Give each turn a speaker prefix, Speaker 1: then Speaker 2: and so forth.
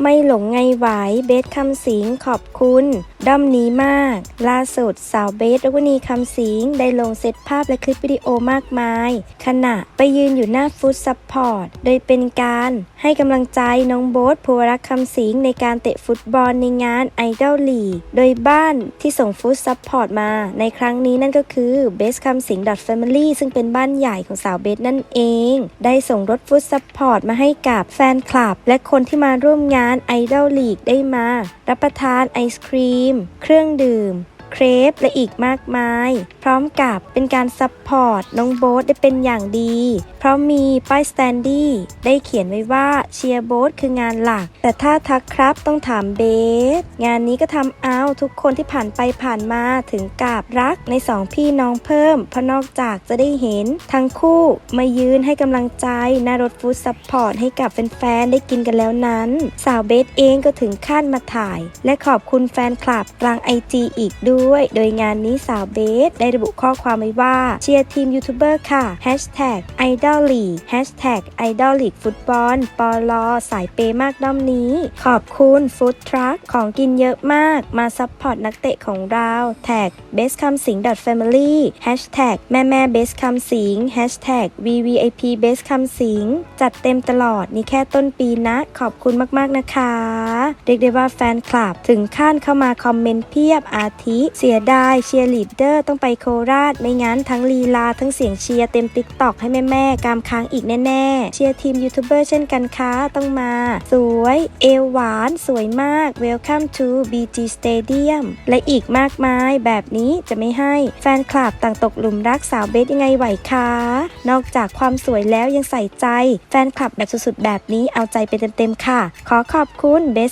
Speaker 1: ไม่หลงไงไหวเบสคำสิงขอบคุณ ด้อมนี้มาก ล่าสุดสาวเบสรวณีคำสิงได้ลงเซตภาพและคลิปวิดีโอมากมาย ขณะไปยืนอยู่หน้าฟุตซัพพอร์ต โดยเป็นการให้กำลังใจน้องโบ๊ทภูวรักษ์คำสิงในการเตะฟุตบอลในงานไอดอลลีโดยบ้านที่ส่งฟุตซัพพอร์ตมา ในครั้งนี้นั่นก็คือเบสคำสิง .family ซึ่งเป็นบ้านใหญ่ของสาวเบสนั่นเอง ได้ส่งรถฟุตซัพพอร์ตมาให้กับแฟนคลับ และคนที่มาร่วมงานไอดอลลีได้มา รับประทานไอศครีมเครื่องดื่ม เครปและอีกมากมาย พร้อมกับเป็นการซัพพอร์ตน้องโบ๊ทได้เป็นอย่างดี เพราะมีป้ายสแตนดี้ได้เขียนไว้ว่าเชียร์โบ๊ทคืองานหลัก แต่ถ้าทักครับต้องถามเบส งานนี้ก็ทำเอาทุกคนที่ผ่านไปผ่านมาถึงกับรักในสองพี่น้องเพิ่ม เพราะนอกจากจะได้เห็น ทั้งคู่มายืนให้กำลังใจหนารถฟู้ดซัพพอร์ตให้กับแฟนๆได้กินกันแล้วนั้น สาวเบสเองก็ถึงขั้นมาถ่าย และขอบคุณแฟนคลับกลางไอจีอีกด้วยโดยงานนี้สาวเบสได้ระบุข้อความไว้ว่า เชียร์ทีมยูทูบเบอร์ค่ะ Hashtag Idol League Hashtag Idol League ฟุตบอลปอลอสายเปย์มากด้อมนี้ ขอบคุณฟู้ดทรัคของกินเยอะมากมาซัพพอร์ตนักเตะของเราแท็ก best คำสิง family Hashtag แม่แม่ best คำสิง Hashtag VVIP best คำสิงจัดเต็มตลอดนี่แค่ต้นปีนะ ขอบคุณมาก ๆ นะคะ เรียกได้ว่าแฟนคลับ ถึงขั้นเข้ามาคอมเมนต์เพียบอาทิ เสียดายเชียร์ลีดเดอร์ต้องไปโคราช ไม่งั้นทั้งลีลาทั้งเสียงเชียร์เต็มติ๊กตอกให้แม่แม่กามค้างอีกแน่ ๆ เชียร์ทีมยูทูบเบอร์เช่นกันค่ะต้องมา สวย เอวหวาน สวยมาก Welcome to BG Stadium และอีกมากมายแบบนี้จะไม่ให้แฟนคลับต่างตกหลุมรักสาวเบสยังไงไหวคะนอกจากความสวยแล้วยังใส่ใจ แฟนคลับแบบสุดๆแบบนี้เอาใจไปเต็มๆค่ะ ขอขอบคุณเบส